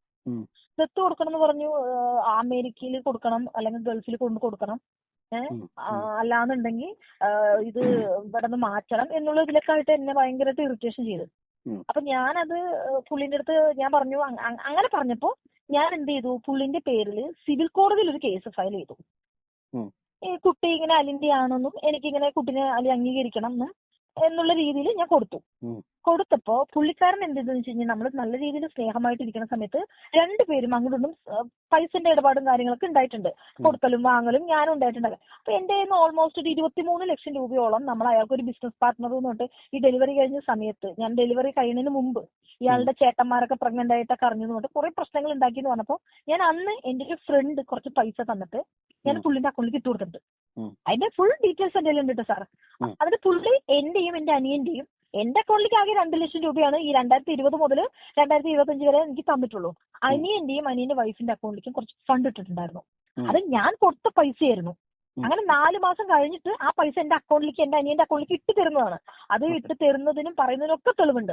ദത്ത് കൊടുക്കണം എന്ന് പറഞ്ഞു അമേരിക്കയിൽ കൊടുക്കണം അല്ലെങ്കിൽ ഗൾഫിൽ കൊണ്ട് കൊടുക്കണം. ഏഹ് അല്ലാന്നുണ്ടെങ്കിൽ ഇത് ഇവിടെ നിന്ന് മാറ്റണം എന്നുള്ള ഇതിലൊക്കെ ആയിട്ട് എന്നെ ഭയങ്കരമായിട്ട് ഇറിറ്റേഷൻ ചെയ്തു. അപ്പൊ ഞാനത് പുള്ളിന്റെ അടുത്ത് ഞാൻ പറഞ്ഞു അങ് അങ് അങ്ങനെ പറഞ്ഞപ്പോ ഞാൻ എന്ത് ചെയ്തു? പുള്ളിന്റെ പേരിൽ സിവിൽ കോടതിയിൽ ഒരു കേസ് ഫയൽ ചെയ്തു. ഈ കുട്ടി ഇങ്ങനെ അലിന്റെ ആണെന്നും എനിക്കിങ്ങനെ കുട്ടിനെ അലി അംഗീകരിക്കണം എന്നും എന്നുള്ള രീതിയിൽ ഞാൻ കൊടുത്തു. കൊടുത്തപ്പോ പുള്ളിക്കാരൻ എന്ത് ചെയ്തെന്ന് വെച്ച് കഴിഞ്ഞാൽ നമ്മൾ നല്ല രീതിയിൽ സ്നേഹമായിട്ട് ഇരിക്കുന്ന സമയത്ത് രണ്ടുപേരും അങ്ങോട്ടും പൈസന്റെ ഇടപാടും കാര്യങ്ങളൊക്കെ ഉണ്ടായിട്ടുണ്ട് കൊടുക്കലും വാങ്ങലും ഞാനും ഉണ്ടായിട്ടുണ്ട് അപ്പൊ എന്റെ കയ്യിൽ നിന്ന് ഓൾമോസ്റ്റ് ഒരു ഇരുപത്തിമൂന്ന് ലക്ഷം രൂപയോളം നമ്മൾ അയാൾക്ക് ഒരു ബിസിനസ് പാർട്ട്ണർ എന്നിട്ട് ഈ ഡെലിവറി കഴിഞ്ഞ സമയത്ത് ഞാൻ ഡെലിവറി കഴിയുന്നതിന് മുമ്പ് ഇയാളുടെ ചേട്ടന്മാരൊക്കെ പ്രഗ്നന്റ് ആയിട്ടൊക്കെ അറിഞ്ഞു പറഞ്ഞിട്ട് കുറെ പ്രശ്നങ്ങൾ ഉണ്ടാക്കി എന്ന് പറഞ്ഞപ്പോ ഞാൻ അന്ന് എന്റെ ഒരു ഫ്രണ്ട് കുറച്ച് പൈസ തന്നിട്ട് ഞാൻ. പുള്ളിന്റെ അക്കൗണ്ടിലേക്ക് ഇട്ട് കൊടുത്തിട്ടുണ്ട്. അതിന്റെ ഫുൾ ഡീറ്റെയിൽസ് എന്റെ ഉണ്ട് കേട്ടോ സാർ. അതിന് പുള്ളി എന്റെയും എന്റെ അനിയന്റെയും എന്റെ അക്കൗണ്ടിലേക്ക് ആകെ രണ്ട് ലക്ഷം രൂപയാണ് ഈ രണ്ടായിരത്തി ഇരുപത് മുതൽ രണ്ടായിരത്തി ഇരുപത്തി അഞ്ച് വരെ എനിക്ക് തന്നിട്ടുള്ളൂ അനിയന്റെയും അനിയന്റെ വൈഫിന്റെ അക്കൗണ്ടിലേക്കും കുറച്ച് ഫണ്ട് ഇട്ടിട്ടുണ്ടായിരുന്നു. അത് ഞാൻ കൊടുത്ത പൈസയായിരുന്നു. അങ്ങനെ നാല് മാസം കഴിഞ്ഞിട്ട് ആ പൈസ എന്റെ അക്കൗണ്ടിലേക്ക് എന്റെ അനിയന്റെ അക്കൗണ്ടിലേക്ക് ഇട്ട് തരുന്നതാണ്. അത് ഇട്ട് തരുന്നതിനും പറയുന്നതിനും ഒക്കെ തെളിവുണ്ട്.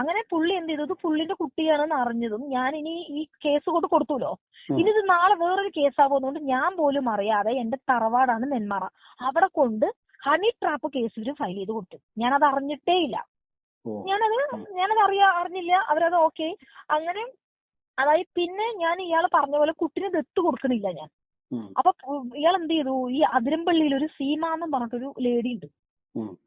അങ്ങനെ പുള്ളി എന്ത് ചെയ്തത് പുള്ളിന്റെ കുട്ടിയാണെന്ന് അറിഞ്ഞതും ഞാൻ ഇനി ഈ കേസ് കൊണ്ട് കൊടുത്തുല്ലോ. ഇനി ഇത് നാളെ വേറൊരു കേസാവുന്നതുകൊണ്ട് ഞാൻ പോലും അറിയാതെ എന്റെ തറവാടാണ് നെന്മാറ. അവിടെ കൊണ്ട് ഹണി ട്രാപ്പ് കേസ് ഇവർ ഫയൽ ചെയ്ത് കൊടുത്തു. ഞാനത് അറിഞ്ഞിട്ടേ ഇല്ല. ഞാനത് ഞാനത് അറിയാ അറിഞ്ഞില്ല. അവരത് ഓക്കെ. അങ്ങനെ അതായത് പിന്നെ ഞാൻ ഇയാൾ പറഞ്ഞ പോലെ കുട്ടിനെ ദത്ത് കൊടുക്കണില്ല ഞാൻ. അപ്പൊ ഇയാൾ എന്ത് ചെയ്തു ഈ അതിരമ്പള്ളിയിൽ ഒരു സീമ എന്ന് പറഞ്ഞിട്ടൊരു ലേഡി ഉണ്ട്.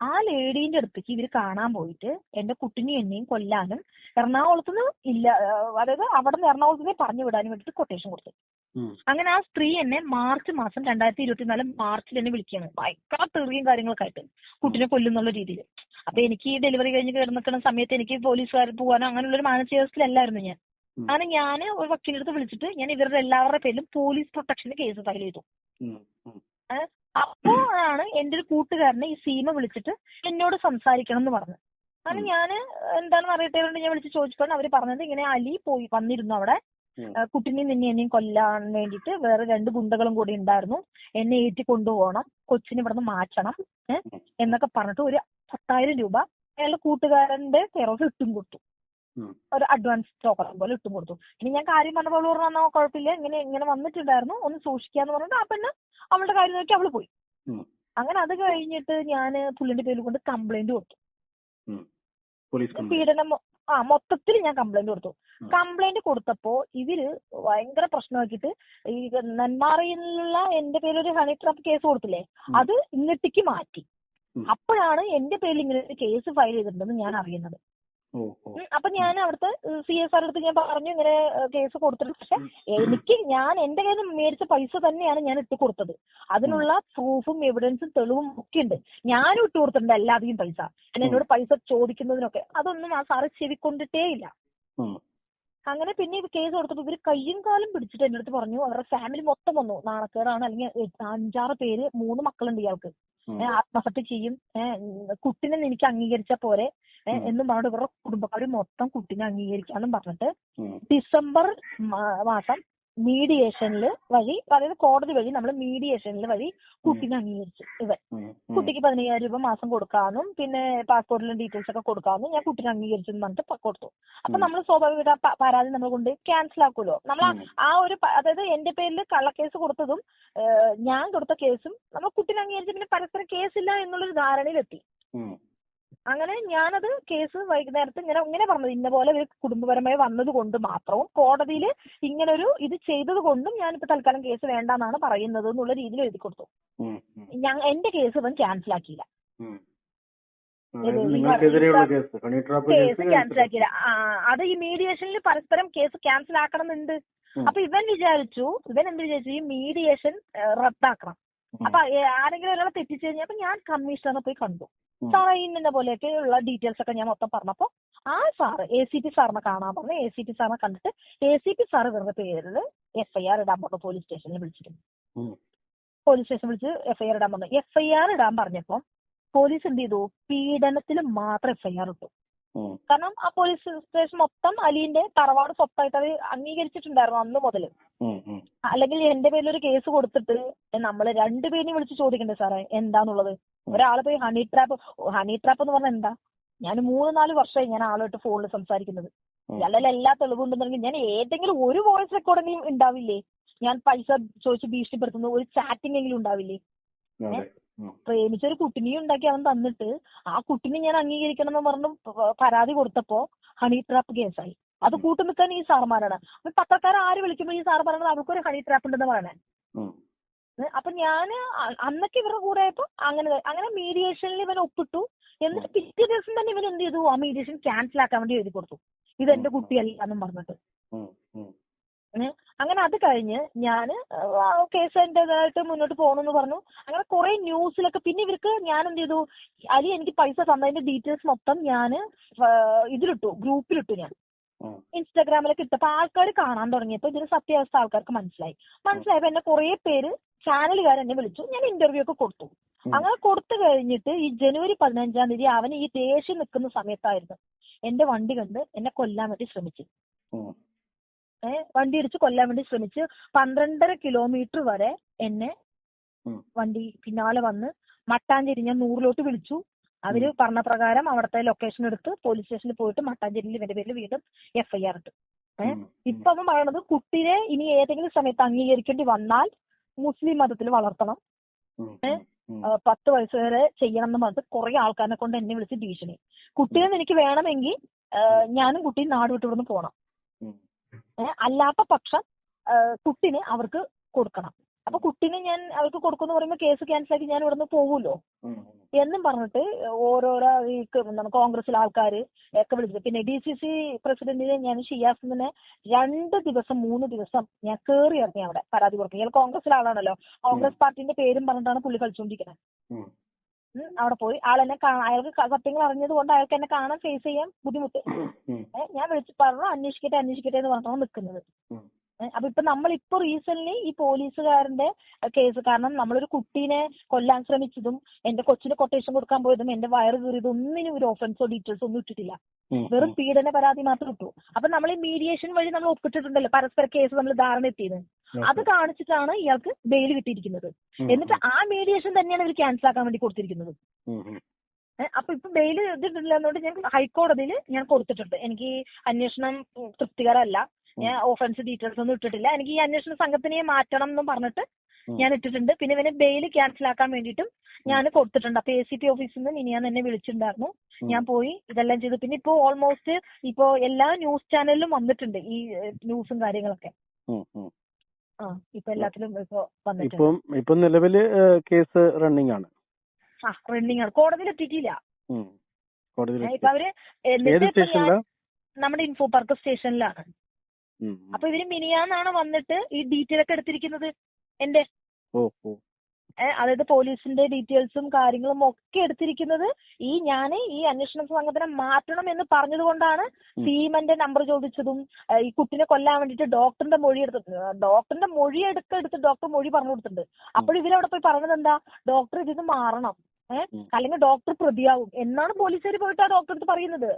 ആ ലേഡീന്റെ അടുത്തേക്ക് ഇവർ കാണാൻ പോയിട്ട് എന്റെ കുട്ടിനെയും എന്നെയും കൊല്ലാനും എറണാകുളത്ത് നിന്ന് ഇല്ല അതായത് അവിടെ നിന്ന് എറണാകുളത്തുനിന്ന് പറഞ്ഞു വിടാനും വേണ്ടിട്ട് കൊട്ടേഷൻ കൊടുത്തു. അങ്ങനെ ആ സ്ത്രീ എന്നെ മാർച്ച് മാസം രണ്ടായിരത്തി ഇരുപത്തിനാല് മാർച്ചിൽ എന്നെ വിളിക്കുകയാണ് ഭയങ്കര തെറിയും കാര്യങ്ങളൊക്കെ ആയിട്ട് കുട്ടിനെ കൊല്ലുന്നുള്ള രീതിയിൽ അപ്പൊ എനിക്ക് ഈ ഡെലിവറി കഴിഞ്ഞ് കിടന്നിക്കുന്ന സമയത്ത് എനിക്ക് പോലീസുകാർ പോകാനോ അങ്ങനെയുള്ള ഒരു മാനസികാവസ്ഥയിലല്ലായിരുന്നു ഞാൻ. അങ്ങനെ ഞാൻ ഒരു വക്കീലിന്റെ അടുത്ത് വിളിച്ചിട്ട് ഞാൻ ഇവരുടെ എല്ലാവരുടെ പേരിലും പോലീസ് പ്രൊട്ടക്ഷന് കേസ് ഫയൽ ചെയ്തു. അപ്പോ ആണ് എന്റെ ഒരു കൂട്ടുകാരനെ ഈ സീമ വിളിച്ചിട്ട് എന്നോട് സംസാരിക്കണം എന്ന് പറഞ്ഞു അങ്ങനെ. ഞാൻ എന്താണെന്ന് അറിയട്ടെ എന്ന് ഞാൻ വിളിച്ച് ചോദിച്ചപ്പോൾ അവർ പറഞ്ഞത് ഇങ്ങനെ അലി പോയി വന്നിരുന്നു അവിടെ. കുട്ടിനെയും നിന്നെയും എന്നെയും കൊല്ലാൻ വേണ്ടിയിട്ട് വേറെ രണ്ട് ഗുണ്ടകളും കൂടി ഉണ്ടായിരുന്നു എന്നെ ഏറ്റി കൊണ്ടുപോകണം കൊച്ചിനെ ഇവിടുന്ന് മാറ്റണം എന്നൊക്കെ പറഞ്ഞിട്ട് ഒരു പത്തായിരം രൂപ അയാളുടെ കൂട്ടുകാരന്റെ കെയറോഫ് ഇട്ടും കൊടുത്തു. ഒരു അഡ്വാൻസ് ടോക്കൺ പോലെ ഇട്ടു കൊടുത്തു. ഇനി ഞാൻ കാര്യം പറഞ്ഞപ്പോൾ പറഞ്ഞു "എന്നാ കുഴപ്പമില്ല. ഇങ്ങനെ ഇങ്ങനെ വന്നിട്ടുണ്ടായിരുന്നു. ഒന്ന് സൂക്ഷിക്കാന്ന് പറഞ്ഞിട്ട് ആ പെണ്ണ് അവളുടെ കാര്യം നോക്കി അവൾ പോയി. അങ്ങനെ അത് കഴിഞ്ഞിട്ട് ഞാൻ പുള്ളിന്റെ പേരിൽ കൊണ്ട് കംപ്ലൈന്റ് കൊടുത്തു. പീഡനം ആ മൊത്തത്തിൽ ഞാൻ കംപ്ലൈന്റ് കൊടുത്തു. കംപ്ലൈന്റ് കൊടുത്തപ്പോ ഇവർ ഭയങ്കര പ്രശ്നമാക്കിയിട്ട് ഈ നെന്മാറയിലുള്ള എന്റെ പേരിൽ ഒരു ഹണി ട്രാപ്പ് കേസ് കൊടുത്തില്ലേ അത് ഇങ്ങോട്ടേക്ക് മാറ്റി. അപ്പോഴാണ് എന്റെ പേരിൽ ഇങ്ങനെ ഒരു കേസ് ഫയൽ ചെയ്തിട്ടുണ്ടെന്ന് ഞാൻ അറിയുന്നത്. അപ്പൊ ഞാൻ അവിടുത്തെ സി എസ് ആർ അടുത്ത് ഞാൻ പറഞ്ഞു ഇങ്ങനെ കേസ് കൊടുത്തിട്ടുണ്ട്. പക്ഷെ എനിക്ക് ഞാൻ എന്റെ കയ്യിൽ നിന്ന് മേടിച്ച പൈസ തന്നെയാണ് ഞാൻ ഇട്ട് കൊടുത്തത്. അതിനുള്ള പ്രൂഫും എവിഡൻസും തെളിവും ഒക്കെ ഉണ്ട്. ഞാനും ഇട്ട് കൊടുത്തിട്ടുണ്ട് എല്ലാതെയും പൈസ. പിന്നെ എന്നോട് പൈസ ചോദിക്കുന്നതിനൊക്കെ. അതൊന്നും ആ സാറ് ചെവിക്കൊണ്ടിട്ടേ ഇല്ല. അങ്ങനെ പിന്നെ കേസ് കൊടുത്തപ്പോ ഇവർ കയ്യും കാലും പിടിച്ചിട്ട് എന്റെ അടുത്ത് പറഞ്ഞു. അവരുടെ ഫാമിലി മൊത്തം വന്നു. നാണക്കേടാണ്. അല്ലെങ്കിൽ അഞ്ചാറ് പേര് മൂന്ന് മക്കളുണ്ട് ഇയാൾക്ക്. ആത്മഹത്യ ചെയ്യും. കുട്ടിനെ എനിക്ക് അംഗീകരിച്ച പോരെ. എന്നും പറഞ്ഞിട്ട് ഇവരുടെ കുടുംബക്കാർ മൊത്തം കുട്ടിനെ അംഗീകരിക്കാന്നും പറഞ്ഞിട്ട് ഡിസംബർ മാസം മീഡിയേഷനിൽ വഴി അതായത് കോടതി വഴി നമ്മൾ മീഡിയേഷനിൽ വഴി കുട്ടിനെ അംഗീകരിച്ചു. ഇവൻ. കുട്ടിക്ക് പതിനയ്യായിരം രൂപ മാസം കൊടുക്കാനും പിന്നെ പാസ്പോർട്ടിലും ഡീറ്റെയിൽസ് ഒക്കെ കൊടുക്കാനും ഞാൻ കുട്ടിനെ അംഗീകരിച്ചു എന്ന് പറഞ്ഞിട്ട് കൊടുത്തു. അപ്പൊ നമ്മൾ സ്വാഭാവികമായിട്ട് ആ പരാതി നമ്മൾ കൊണ്ട് ക്യാൻസൽ ആക്കുമല്ലോ. നമ്മൾ ആ ഒരു അതായത് എന്റെ പേരിൽ കള്ളക്കേസ് കൊടുത്തതും ഞാൻ കൊടുത്ത കേസും നമ്മൾ കുട്ടിനെ അംഗീകരിച്ച് പിന്നെ പരസ്പരം കേസില്ല എന്നുള്ളൊരു ധാരണയിലെത്തി. അങ്ങനെ ഞാനത് കേസ് വൈകുന്നേരത്ത് ഇങ്ങനെ ഇങ്ങനെ പറഞ്ഞത്. ഇന്ന പോലെ ഒരു കുടുംബപരമായി വന്നത് കൊണ്ട് മാത്രവും കോടതിയിൽ ഇങ്ങനെ ഒരു ഇത് ചെയ്തത് കൊണ്ടും ഞാനിപ്പോ തൽക്കാലം കേസ് വേണ്ടെന്നാണ് പറയുന്നത് എന്നുള്ള രീതിയിൽ എഴുതി കൊടുത്തു. ഞാൻ എന്റെ കേസ് ഇവൻ ക്യാൻസൽ ആക്കിയില്ല. കേസ് ക്യാൻസൽ ആക്കിയില്ല. അത് ഈ മീഡിയേഷനിൽ പരസ്പരം കേസ് ക്യാൻസൽ ആക്കണമെന്നുണ്ട്. അപ്പൊ ഇവൻ വിചാരിച്ചു ഇവൻ എന്ത് വിചാരിച്ചു? ഈ മീഡിയേഷൻ റദ്ദാക്കണം. അപ്പൊ ആരെങ്കിലും ഒരാളെ തെറ്റിച്ചു കഴിഞ്ഞാൽ ഞാൻ കമ്മീഷണറെ പോയി കണ്ടു. സാറേ ഇന്ന പോലെയൊക്കെ ഉള്ള ഡീറ്റെയിൽസ് ഒക്കെ ഞാൻ മൊത്തം പറഞ്ഞപ്പോ ആ സാറ് എ സി പി സാറിനെ കാണാൻ പറഞ്ഞു എ സി പി സാറിനെ കണ്ടിട്ട് എ സി പി സാർ ഇവരുടെ പേരിൽ എഫ് ഐ ആർ ഇടാൻ പറഞ്ഞു പോലീസ് സ്റ്റേഷനിൽ വിളിച്ചിരുന്നു പോലീസ് സ്റ്റേഷൻ വിളിച്ച് എഫ്ഐആർ ഇടാൻ പറഞ്ഞു. എഫ്ഐആർ ഇടാൻ പറഞ്ഞപ്പോ പോലീസ് എന്ത് ചെയ്തു? പീഡനത്തിൽ മാത്രം എഫ്ഐആർ ഇട്ടു. ഉം. കാരണം ആ പോലീസ് സ്റ്റേഷൻ മൊത്തം അലീന്റെ തറവാട് സ്വത്തായിട്ട് അത് അംഗീകരിച്ചിട്ടുണ്ടായിരുന്നു അന്ന് മുതൽ. അല്ലെങ്കിൽ എന്റെ പേരിൽ ഒരു കേസ് കൊടുത്തിട്ട് നമ്മൾ രണ്ടുപേരെയും വിളിച്ച് ചോദിക്കണ്ടേ സാറേ എന്താന്നുള്ളത്? ഒരാൾ പോയി ഹണി ട്രാപ്പ് ഹണി ട്രാപ്പ് എന്ന് പറഞ്ഞാൽ എന്താ? ഞാൻ മൂന്ന് നാല് വർഷമായി ഞാൻ ആളുമായിട്ട് ഫോണിൽ സംസാരിക്കുന്നത്. അല്ലല്ല അല്ലെങ്കിൽ എല്ലാ തെളിവുണ്ടെന്നുണ്ടെങ്കിൽ ഞാൻ ഏതെങ്കിലും ഒരു വോയിസ് റെക്കോർഡെങ്കിലും ഉണ്ടാവില്ലേ? ഞാൻ പൈസ ചോദിച്ച് ഭീഷണിപ്പെടുത്തുന്ന ഒരു ചാറ്റിംഗ് എങ്കിലും ഉണ്ടാവില്ലേ? അതെ കുട്ടിനെ ഉണ്ടാക്കി അവൻ തന്നിട്ട് ആ കുട്ടിനെ ഞാൻ അംഗീകരിക്കണം എന്ന് പറഞ്ഞു പരാതി കൊടുത്തപ്പോ ഹണി ട്രാപ്പ് കേസായി അത് കൂട്ടു നിൽക്കാൻ ഈ സാർമാരാണ് അപ്പൊ പത്രക്കാര് ആര് വിളിക്കുമ്പോ ഈ സാർ പറയുന്നത് അവർക്കൊരു ഹണി ട്രാപ്പ് ഉണ്ടെന്ന് പറയണേ. അപ്പൊ ഞാൻ അന്നൊക്കെ ഇവരുടെ കൂടെ ആയപ്പോ അങ്ങനെ അങ്ങനെ മീഡിയേഷനിൽ ഇവൻ ഒപ്പിട്ടു. എന്നിട്ട് പിറ്റേ ദിവസം തന്നെ ഇവൻ എന്ത് ചെയ്തു? ആ മീഡിയേഷൻ ക്യാൻസൽ ആക്കാൻ വേണ്ടി എഴുതി കൊടുത്തു. ഇത് എന്റെ കുട്ടിയല്ല എന്നും പറഞ്ഞിട്ട്. അങ്ങനെ അത് കഴിഞ്ഞ് ഞാൻ കേസ് എന്റേതായിട്ട് മുന്നോട്ട് പോകണമെന്ന് പറഞ്ഞു. അങ്ങനെ കുറെ ന്യൂസിലൊക്കെ പിന്നെ ഇവർക്ക് ഞാൻ എന്ത് ചെയ്തു അലി എനിക്ക് പൈസ തന്നതിന്റെ ഡീറ്റെയിൽസ് മൊത്തം ഞാൻ ഇതിലിട്ടു ഗ്രൂപ്പിലിട്ടു ഞാൻ. ഇൻസ്റ്റാഗ്രാമിലൊക്കെ ഇട്ടപ്പോ ആൾക്കാർ കാണാൻ തുടങ്ങിയപ്പോ ഇതിന് സത്യാവസ്ഥ ആൾക്കാർക്ക് മനസ്സിലായി. മനസ്സിലായപ്പോ എന്നെ കുറെ പേര് ചാനലുകാർ എന്നെ വിളിച്ചു. ഞാൻ ഇന്റർവ്യൂ ഒക്കെ കൊടുത്തു. അങ്ങനെ കൊടുത്തു കഴിഞ്ഞിട്ട് ഈ ജനുവരി പതിനഞ്ചാം തീയതി അവൻ ഈ ദേഷ്യം നിൽക്കുന്ന സമയത്തായിരുന്നു. എന്റെ വണ്ടി കണ്ട് എന്നെ കൊല്ലാൻ വേണ്ടി ശ്രമിച്ചു. ഏഹ് വണ്ടി ഇടിച്ച് കൊല്ലാൻ വേണ്ടി ശ്രമിച്ച് പന്ത്രണ്ടര കിലോമീറ്റർ വരെ എന്നെ വണ്ടി പിന്നാലെ വന്ന് മട്ടാഞ്ചേരി ഞാൻ നൂറിലോട്ട് വിളിച്ചു. അവർ പറഞ്ഞ പ്രകാരം അവിടുത്തെ ലൊക്കേഷൻ എടുത്ത് പോലീസ് സ്റ്റേഷനിൽ പോയിട്ട് മട്ടാഞ്ചേരിയിൽ ഇവന്റെ പേരിൽ വീണ്ടും എഫ്ഐആർ ഇട്ടു. ഏഹ്. ഇപ്പൊ അവൻ പറയണത് കുട്ടിയെ ഇനി ഏതെങ്കിലും സമയത്ത് അംഗീകരിക്കേണ്ടി വന്നാൽ മുസ്ലിം മതത്തിൽ വളർത്തണം. ഏഹ്? പത്ത് വയസ്സ് വരെ ചെയ്യണം എന്ന് പറഞ്ഞിട്ട് കുറെ ആൾക്കാരെ കൊണ്ട് എന്നെ വിളിച്ച് ഭീഷണി. കുട്ടിയെ എനിക്ക് വേണമെങ്കിൽ ഞാനും കുട്ടിയും നാട് വിട്ട് ഇവിടുന്ന്. ഏഹ് അല്ലാത്ത പക്ഷം കുട്ടിനെ അവർക്ക് കൊടുക്കണം. അപ്പൊ കുട്ടിനെ ഞാൻ അവർക്ക് കൊടുക്കുന്നു പറയുമ്പോൾ കേസ് ക്യാൻസൽ ആക്കി ഞാൻ ഇവിടുന്ന് പോകുമല്ലോ എന്നും പറഞ്ഞിട്ട് ഓരോരോ ഈ എന്താണ് കോൺഗ്രസിലെ ആൾക്കാര് ഒക്കെ വിളിച്ചത് പിന്നെ ഡി സി സി പ്രസിഡന്റിനെ ഞാൻ ഷിയാസിനെ രണ്ട് ദിവസം മൂന്ന് ദിവസം ഞാൻ കേറി ഇറങ്ങി അവിടെ പരാതി കൊടുക്കും ഇയാൾ കോൺഗ്രസിലെ ആളാണല്ലോ. കോൺഗ്രസ് പാർട്ടിന്റെ പേരും പറഞ്ഞിട്ടാണ് പുള്ളി കളിച്ചുകൊണ്ടിരിക്കുന്നത് അവിടെ പോയി. ആളെന്നെ എന്നെ അയാൾക്ക് സത്യങ്ങൾ അറിഞ്ഞത് കൊണ്ട് അയാൾക്ക് എന്നെ കാണാൻ ഫേസ് ചെയ്യാൻ ബുദ്ധിമുട്ട്. ഞാൻ വിളിച്ചു പറഞ്ഞു അന്വേഷിക്കട്ടെ അന്വേഷിക്കട്ടെ എന്ന് പറഞ്ഞിട്ടാണ് നിൽക്കുന്നത്. അപ്പൊ ഇപ്പൊ നമ്മളിപ്പോ റീസെന്റ് ഈ പോലീസുകാരന്റെ കേസ് കാരണം നമ്മളൊരു കുട്ടീനെ കൊല്ലാൻ ശ്രമിച്ചതും എന്റെ കൊച്ചിന് കൊട്ടേഷൻ കൊടുക്കാൻ പോയതും എന്റെ വയറ് കീറിയതും ഒന്നിനും ഒരു ഓഫൻസോ ഡീറ്റെയിൽസോ ഒന്നും ഇട്ടിട്ടില്ല. വെറും പീഡന പരാതി മാത്രം ഇട്ടു. അപ്പൊ നമ്മൾ ഈ മീഡിയേഷൻ വഴി നമ്മൾ ഒപ്പിട്ടിട്ടുണ്ടല്ലോ പരസ്പര കേസ് നമ്മൾ ധാരണ എത്തിയത്. അത് കാണിച്ചിട്ടാണ് ഇയാൾക്ക് ബെയിൽ കിട്ടിയിരിക്കുന്നത്. എന്നിട്ട് ആ മീഡിയേഷൻ തന്നെയാണ് ഇവർ ക്യാൻസൽ ആക്കാൻ വേണ്ടി കൊടുത്തിരിക്കുന്നത്. അപ്പൊ ഇപ്പൊ ബെയിൽ ഇതിട്ടില്ല എന്നുകൊണ്ട് ഞാൻ ഹൈക്കോടതിയിൽ ഞാൻ കൊടുത്തിട്ടുണ്ട്. എനിക്ക് അന്വേഷണം തൃപ്തികരമല്ല. ഞാൻ ഓഫൻസ് ഡീറ്റെയിൽസ് ഒന്നും ഇട്ടിട്ടില്ല. എനിക്ക് ഈ അന്വേഷണ സംഘത്തിനെ മാറ്റണം എന്നും പറഞ്ഞിട്ട് ഞാൻ ഇട്ടിട്ടുണ്ട്. പിന്നെ ഇവന് ബെയിൽ ക്യാൻസൽ ആക്കാൻ വേണ്ടിയിട്ടും ഞാൻ കൊടുത്തിട്ടുണ്ട്. അപ്പൊ എ സി പി ഓഫീസിൽ നിന്ന് ഇനി ഞാൻ എന്നെ വിളിച്ചിട്ടുണ്ടായിരുന്നു. ഞാൻ പോയി ഇതെല്ലാം ചെയ്തു. പിന്നെ ഇപ്പോ ഓൾമോസ്റ്റ് ഇപ്പോ എല്ലാ ന്യൂസ് ചാനലിലും വന്നിട്ടുണ്ട് ഈ ന്യൂസും കാര്യങ്ങളൊക്കെ. ആ ഇപ്പൊ എല്ലാത്തിലും ഇപ്പൊ വന്നിട്ടുണ്ട്. ഇപ്പൊ നിലവിൽ കേസ് റണ്ണിംഗ് ആണ്. ആ റണ്ണിംഗ് ആണ്. കോടതിയിൽ എത്തിയിട്ടില്ല. ഇപ്പൊ അവർ നമ്മുടെ ഇൻഫോ പാർക്ക് സ്റ്റേഷനിലാണ്. അപ്പൊ ഇവർ മിനിയാന്നാണ് വന്നിട്ട് ഈ ഡീറ്റെയിൽ ഒക്കെ എടുത്തിരിക്കുന്നത്? എന്റെ ഏഹ് അതായത് പോലീസിന്റെ ഡീറ്റെയിൽസും കാര്യങ്ങളും ഒക്കെ എടുത്തിരിക്കുന്നത് ഈ ഞാൻ ഈ അന്വേഷണ സംഘത്തിനെ മാറ്റണം എന്ന് പറഞ്ഞത് കൊണ്ടാണ് ഭീമന്റെ സീമന്റെ നമ്പർ ചോദിച്ചതും ഈ കുട്ടിനെ കൊല്ലാൻ വേണ്ടിട്ട് ഡോക്ടറിന്റെ മൊഴി എടുത്ത് ഡോക്ടറിന്റെ മൊഴി എടുക്ക എടുത്ത് ഡോക്ടർ മൊഴി പറഞ്ഞു കൊടുത്തിട്ടുണ്ട്. അപ്പോൾ ഇവരവിടെ പോയി പറഞ്ഞത് എന്താ? ഡോക്ടർ ഇതിന് മാറണം. ഏഹ് അല്ലെങ്കിൽ ഡോക്ടർ പ്രതിയാവും. എന്നാണ് പോലീസുകാർ പോയിട്ട് ആ ഡോക്ടർ അടുത്ത് പറയുന്നത്?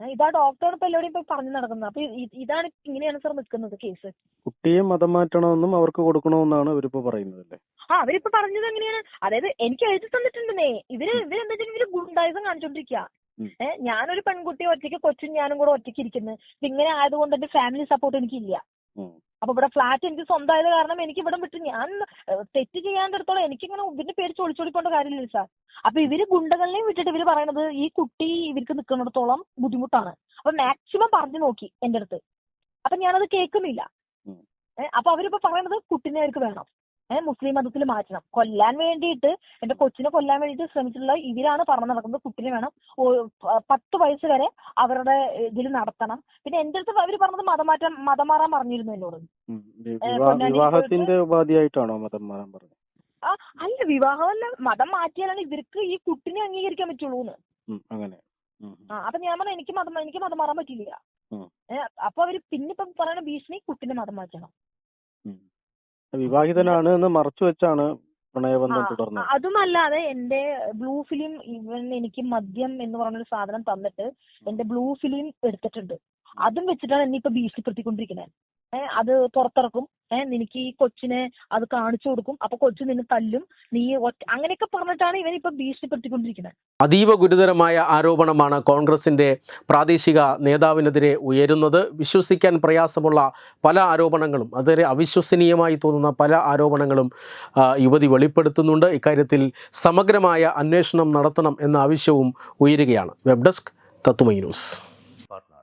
ഇതാ ഡോക്ടർ ഇപ്പൊ എല്ലാവരും പോയി പറഞ്ഞു നടക്കുന്നത്. അപ്പൊ ഇതാണ് ഇങ്ങനെയാണ് സാർ നിൽക്കുന്നത് കേസ് കുട്ടിയെ മതം മാറ്റണമെന്നും അവർക്ക് കൊടുക്കണമെന്നാണ് അവരിപ്പോ പറയുന്നത് ആ അവരിപ്പോ പറഞ്ഞത് എങ്ങനെയാണ്? അതായത് എനിക്ക് എഴുതി തന്നിട്ടുണ്ടെന്നേ. ഇവർ ഇവരെന്താ ഇവർ ഗുണ്ടായുസം കാണിച്ചോണ്ടിരിക്കുക. ഏഹ് ഞാനൊരു പെൺകുട്ടി ഒറ്റയ്ക്ക് കൊച്ചും ഞാനും കൂടെ ഒറ്റയ്ക്ക് ഇരിക്കുന്നു. ഇപ്പൊ ഇങ്ങനെ ആയതുകൊണ്ട് എന്റെ ഫാമിലി സപ്പോർട്ട് എനിക്കില്ല. അപ്പൊ ഇവിടെ ഫ്ലാറ്റ് എനിക്ക് സ്വന്തമായത് കാരണം എനിക്ക് ഇവിടെ വിട്ട് ഞാൻ തെറ്റ് ചെയ്യാണ്ടിടത്തോളം എനിക്കിങ്ങനെ ഇതിന്റെ പേര് ചൊളിച്ചൊളിക്കേണ്ട കാര്യമില്ല സാർ അപ്പൊ ഇവർ ഗുണ്ടകളിനെയും വിട്ടിട്ട് ഇവർ പറയണത് ഈ കുട്ടി ഇവർക്ക് നിൽക്കുന്നിടത്തോളം ബുദ്ധിമുട്ടാണ്. അപ്പൊ മാക്സിമം പറഞ്ഞു നോക്കി എന്റെ അടുത്ത്. അപ്പൊ ഞാനത് കേൾക്കുന്നില്ല. അപ്പൊ അവരിപ്പോ പറയണത് കുട്ടിനെ അവർക്ക് വേണം. മുസ്ലിം മതത്തിൽ മാറ്റണം. കൊല്ലാൻ വേണ്ടിയിട്ട് എന്റെ കൊച്ചിനെ കൊല്ലാൻ വേണ്ടിയിട്ട് ശ്രമിച്ചിട്ടുള്ള ഇവരാണ് പറഞ്ഞു നടക്കുന്നത്. കുട്ടിനെ വേണം പത്ത് വയസ്സ് വരെ അവരുടെ ഇതിൽ നടത്തണം. പിന്നെ എന്റെ അടുത്ത് അവർ പറഞ്ഞത് മതമാറ്റം മതം മാറാൻ പറഞ്ഞിരുന്നു എന്നോട്. വിവാഹത്തിന്റെ ഉപാധിയായിട്ടാണോ മതം മാറാൻ പറഞ്ഞത്? ആ അല്ല വിവാഹമല്ല മതം മാറ്റിയാലാണ് ഇവർക്ക് ഈ കുട്ടിനെ അംഗീകരിക്കാൻ പറ്റുള്ളൂ അങ്ങനെ. അപ്പൊ ഞാൻ പറഞ്ഞു എനിക്ക് മതം എനിക്ക് മതം മാറാൻ പറ്റില്ല അപ്പൊ അവർ പിന്നെ ഇപ്പം പറയുന്ന ഭീഷണി കുട്ടിനെ മതം മാറ്റണം. വിവാഹിതനാണ് എന്ന് മറച്ചു വെച്ചാണ് പ്രണയബന്ധം തുടർന്നത്. അതുമല്ലാതെ എന്റെ ബ്ലൂ ഫിലിം ഇവൻ എനിക്ക് മദ്യം എന്ന് പറഞ്ഞൊരു സാധനം തന്നിട്ട് എന്റെ ബ്ലൂ ഫിലിം എടുത്തിട്ടുണ്ട്. അതും വെച്ചിട്ടാണ് എന്നെ ഇപ്പൊ ഭീഷണിപ്പെടുത്തിക്കൊണ്ടിരിക്കുന്നത്. ഏഹ് അത് പുറത്തിറക്കും. ഏഹ് നിനക്ക് ഈ കൊച്ചിനെ അത് കാണിച്ചു കൊടുക്കും. അപ്പൊ കൊച്ചു നിന്നെ തല്ലും. നീ ഒറ്റ അങ്ങനെയൊക്കെ പറഞ്ഞിട്ടാണ് ഇവൻ ഇപ്പൊ ഭീഷണിപ്പെടുത്തിക്കൊണ്ടിരിക്കുന്നത്. അതീവ ഗുരുതരമായ ആരോപണമാണ് കോൺഗ്രസിന്റെ പ്രാദേശിക നേതാവിനെതിരെ ഉയരുന്നത്. വിശ്വസിക്കാൻ പ്രയാസമുള്ള പല ആരോപണങ്ങളും അതുവരെ അവിശ്വസനീയമായി തോന്നുന്ന പല ആരോപണങ്ങളും യുവതി വെളിപ്പെടുത്തുന്നുണ്ട്. ഇക്കാര്യത്തിൽ സമഗ്രമായ അന്വേഷണം നടത്തണം എന്ന ആവശ്യവും ഉയരുകയാണ്. Web desk Tatwamayi news. partner